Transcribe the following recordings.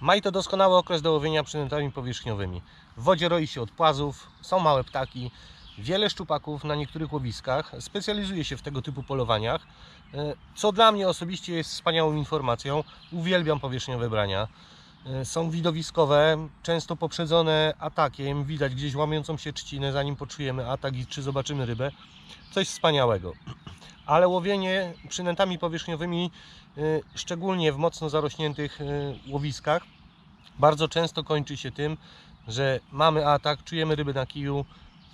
Maj to doskonały okres do łowienia przynętami powierzchniowymi. W wodzie roi się od płazów, są małe ptaki, wiele szczupaków na niektórych łowiskach. Specjalizuje się w tego typu polowaniach, e, co dla mnie osobiście jest wspaniałą informacją. Uwielbiam powierzchniowe brania. E, Są widowiskowe, często poprzedzone atakiem. Widać gdzieś łamiącą się trzcinę, zanim poczujemy atak i czy zobaczymy rybę. Coś wspaniałego. Ale łowienie przynętami powierzchniowymi, y, szczególnie w mocno zarośniętych y, łowiskach, bardzo często kończy się tym, że mamy atak, czujemy ryby na kiju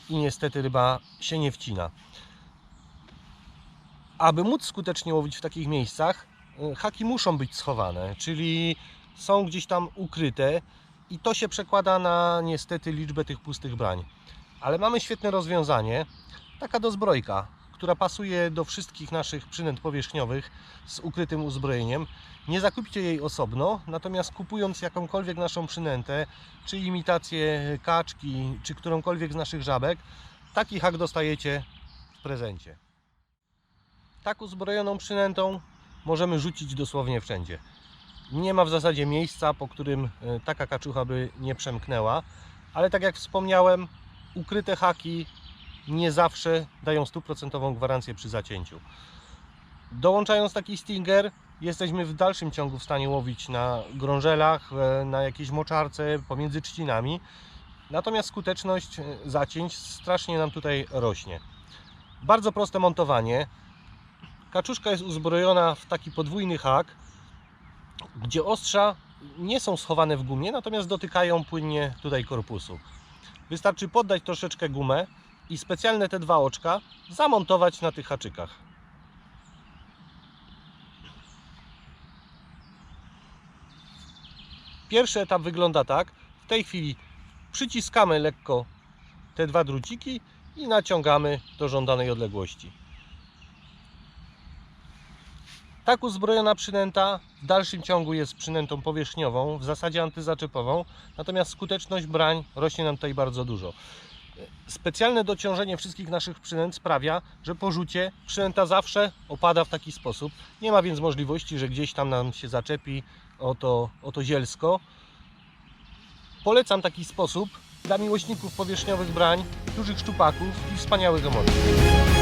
i niestety ryba się nie wcina. Aby móc skutecznie łowić w takich miejscach, y, haki muszą być schowane, czyli są gdzieś tam ukryte i to się przekłada na niestety liczbę tych pustych brań. Ale mamy świetne rozwiązanie, taka dozbrojka, która pasuje do wszystkich naszych przynęt powierzchniowych z ukrytym uzbrojeniem. Nie zakupcie jej osobno, natomiast kupując jakąkolwiek naszą przynętę, czy imitację kaczki, czy którąkolwiek z naszych żabek, taki hak dostajecie w prezencie. Tak uzbrojoną przynętą możemy rzucić dosłownie wszędzie. Nie ma w zasadzie miejsca, po którym e, taka kaczucha by nie przemknęła, ale tak jak wspomniałem, ukryte haki nie zawsze dają stuprocentową gwarancję przy zacięciu. Dołączając taki stinger, jesteśmy w dalszym ciągu w stanie łowić na grążelach, e, na jakiejś moczarce, pomiędzy trzcinami. Natomiast skuteczność e, zacięć strasznie nam tutaj rośnie. Bardzo proste montowanie. Kaczuszka jest uzbrojona w taki podwójny hak, gdzie ostrza nie są schowane w gumie, natomiast dotykają płynnie tutaj korpusu. Wystarczy poddać troszeczkę gumę i specjalne te dwa oczka zamontować na tych haczykach. Pierwszy etap wygląda tak. W tej chwili przyciskamy lekko te dwa druciki i naciągamy do żądanej odległości. Tak uzbrojona przynęta w dalszym ciągu jest przynętą powierzchniową, w zasadzie antyzaczepową, natomiast skuteczność brań rośnie nam tutaj bardzo dużo. Specjalne dociążenie wszystkich naszych przynęt sprawia, że po rzucie przynęta zawsze opada w taki sposób. Nie ma więc możliwości, że gdzieś tam nam się zaczepi o to, o to zielsko. Polecam taki sposób dla miłośników powierzchniowych brań, dużych szczupaków i wspaniałych emocji.